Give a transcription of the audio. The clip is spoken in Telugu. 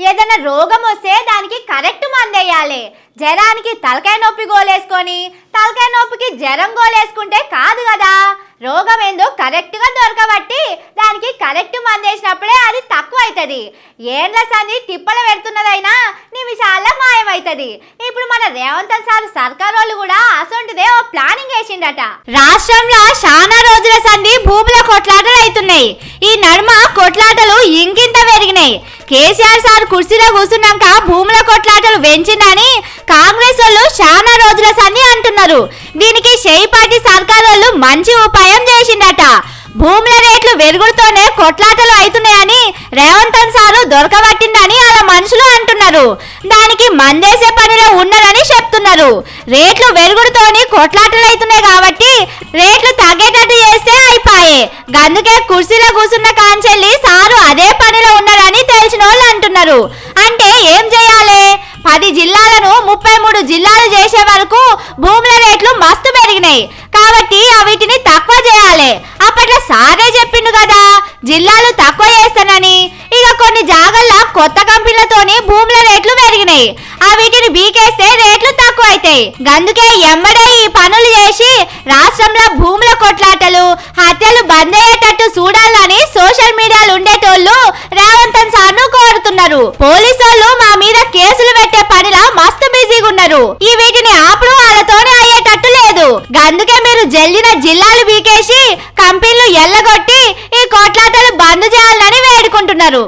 ఏదైనా రోగం వస్తే దానికి కరెక్ట్ మందేయాలి జ్వరానికి తలకాయ నొప్పి గోలేసుకొని తలకాయ నొప్పికి జ్వరం గోలేసుకుంటే కాదు కదా. రోగం ఏందో కరెక్ట్గా దొరకబట్టి దానికి కరెక్ట్ మందేసినప్పుడే అది తక్కువ అవుతుంది ఏండ్ల సంది తిప్పలు పెడుతున్నదైనా నిమిషాల్లో మాయమవుతుంది ఇప్పుడు మన రేవంత్ సార్ సర్కార్ వాళ్ళు కూడా అసొంటిదే ఓ ప్లానింగ్ వేసిండట. రాష్ట్రంలో చాలా రోజుల భూముల కొట్లాటలు అవుతున్నాయి ఈ నడుమ కొట్లాటలు ఇంకింత పెరిగినాయి. కేసీఆర్ సార్ కుర్చీలో కూర్చున్నాక భూముల కొట్లాటలు పెంచిందని కాంగ్రెస్ వాళ్ళు చాలా రోజుల సంది అంటున్నారు. దీనికి షేయిపాటి సర్కార్ వాళ్ళు మంచి ఉపాయం చేసిండట భూముల రేట్లు వెలుగుడుతోనే కొట్లాటలు అవుతున్నాయని రేవంత్ సారు దొరకబట్టిందని అలా మనుషులు అంటున్నారు. దానికి మందేసే పనిలో ఉన్నదని చెప్తున్నారు. రేట్లు వెలుగుడుతోని కొట్లాటలు అవుతున్నాయి కాబట్టి రేట్లు తగ్గేటట్టు చేస్తే అయిపాయే. గందుకే కుర్చీలో కూర్చున్న కాంచెల్లి సారు అదే పనిలో ఉన్నారని తెలిసిన వాళ్ళు అంటున్నారు. అంటే ఏం చేయాలి? పది జిల్లాలను ముప్పై మూడు జిల్లాలు చేసే వరకు భూముల రేట్లు మస్తు పెరిగినాయి. కాబట్టి ఆ వీటిని తక్కువ చేయాలి. అప్పట్లో సారే చెప్పిండు కదా జిల్లాలు తక్కువ చేస్తానని. ఇక కొన్ని జాగల్లా కొత్త కంపెనీలతోని భూముల రేట్లు పెరిగినాయి. వీటిని బీకేస్తే రేట్లు తక్కువ అవుతాయి అందుకే ఎమ్మడే ఈ పనులు చేసి రాష్ట్రంలో భూముల కొట్లాటలు హత్యలు బంద్ అయ్యేటట్టు చూడాలని సోషల్ మీడియాలో ఉండేటోళ్ళు రేవంత్ సార్ను కోరుతున్నారు. పోలీసోళ్ళు మా మీద కేసులు పెట్టే పనిలా మస్తు బిజీగా ఉన్నారు ఈ వీటిని ఆపుడు వాళ్ళతోనే అయ్యేటట్టు లేదు. గందుకే మీరు జల్లిన జిల్లాలు బీకేసి కంపెనీలు ఎల్లగొట్టి ఈ కొట్లాటలు బంద్ చేయాలని వేడుకుంటున్నారు.